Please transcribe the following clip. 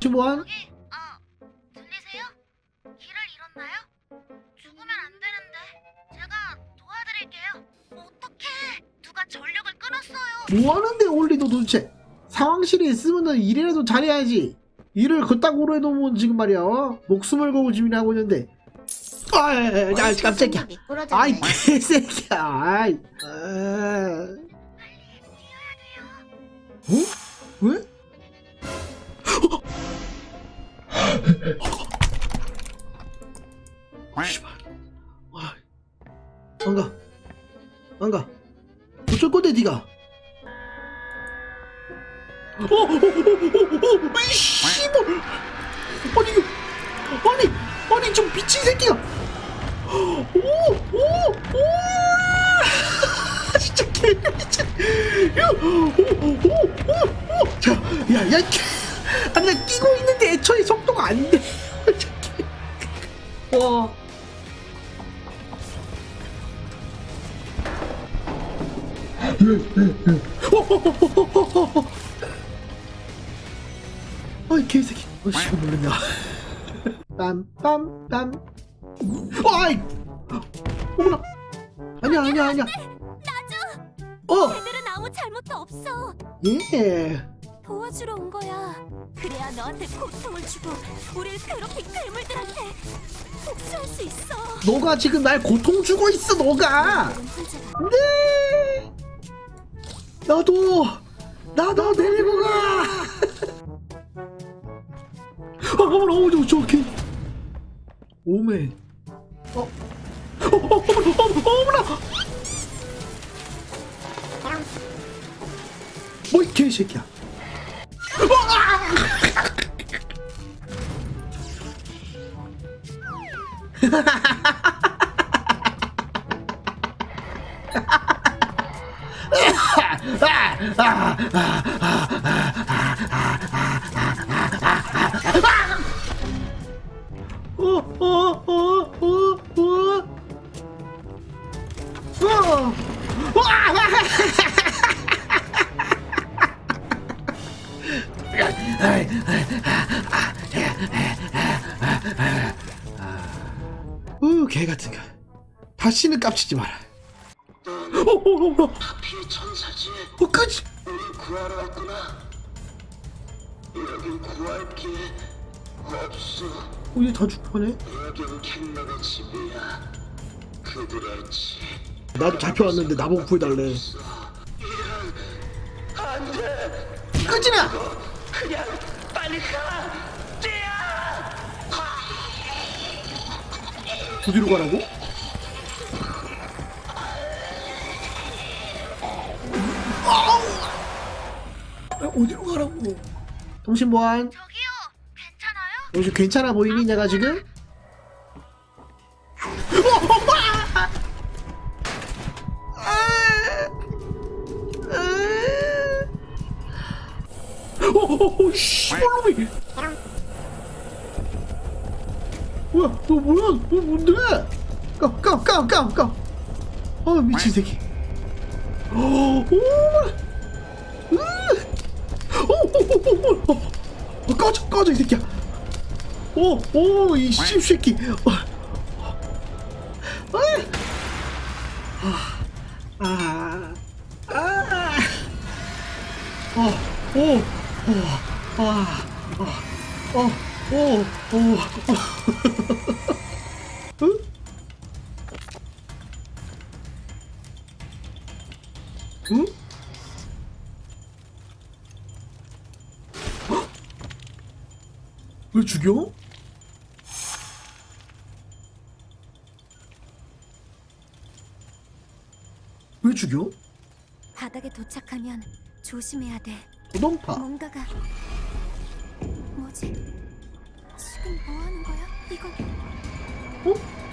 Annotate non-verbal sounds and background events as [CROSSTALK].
주무한 여기 어 들리세요? 길을 잃었나요? 죽으면 안 되는데 제가 도와드릴게요. 어떻게 누가 전력을 끊었어요? 뭐 하는데 올리도 도대체 상황실에 있으면은 일이라도 잘해야지 일을 그따구로 해놓으면 지금 말이야 어? 목숨을 걸고 지금 하고 있는데 아야 야, 깜짝이야 미끄러졌네. 아이 개새끼야 아이 아. 어? 왜? 씨발 아, 안가 안가 어쩔 건데 니가 어, 어, 어, 어, 어, 어, 이 씨발 아니 이거 아니 아니 좀 미친 새끼야 오 오 오 진짜 개 진짜 야오 오오자야야 아니 나 끼고 있는데 애초에 속도가 안 돼 와 아이 개새끼. 어씨 놀랐냐. 빰빰빰. 아이! 어머나! 아니야 아니야 아니야. 어! 애들은 아무 잘못도 없어. 예. 도와주러 온 거야. 그래야 너한테 고통을 주고 우릴 괴롭힌 괴물들한테 복수할 수 있어. 너가 지금 날 고통 주고 있어 너가 너는 혼자가. 네! 나도 나도 데리고 가 어, 어머나 어머나 저기 오메. 어. 어, 어, 어머나 어머나 어머나. 뭐이 개새끼야. 어, [LAUGHS] 어, 개 같은 거. 다시는 깝치지 마라. 어, 어, 어, 어. 하필 천사지 어, 그지. 우리 구하러 왔구나 여긴 구할 게 없어 어, 얘다 죽어네. 여긴 캔널의 집이야 그들의 집 나도 잡혀왔는데 나보고 구해달래. 안돼 끄지마! 그냥 빨리 가 쟤야 어디로 가라고? 아우! 아, 어디로 가라고? 통신 보안, 저기요 괜찮아요? 여기 괜찮아 보이니, 내가 지금? 오, 씨발놈이! 뭐야, 너 뭐야, 너 뭔데? 까, 까, 까, 까, 까. 아, 미친 새끼. 오, 오, 으, 오, 오, 오, 오, 오. 어, 꺼져, 꺼져, 이 새끼야. 오, 오, 이 씹새끼. 어. 아, 아, 아. 어, 오, 왜 죽여? 왜 죽여? 바닥에 도착하면 조심해야 돼. 도동파. 뭔가가 뭐지? 지금 뭐 하는 거야? 이거 어?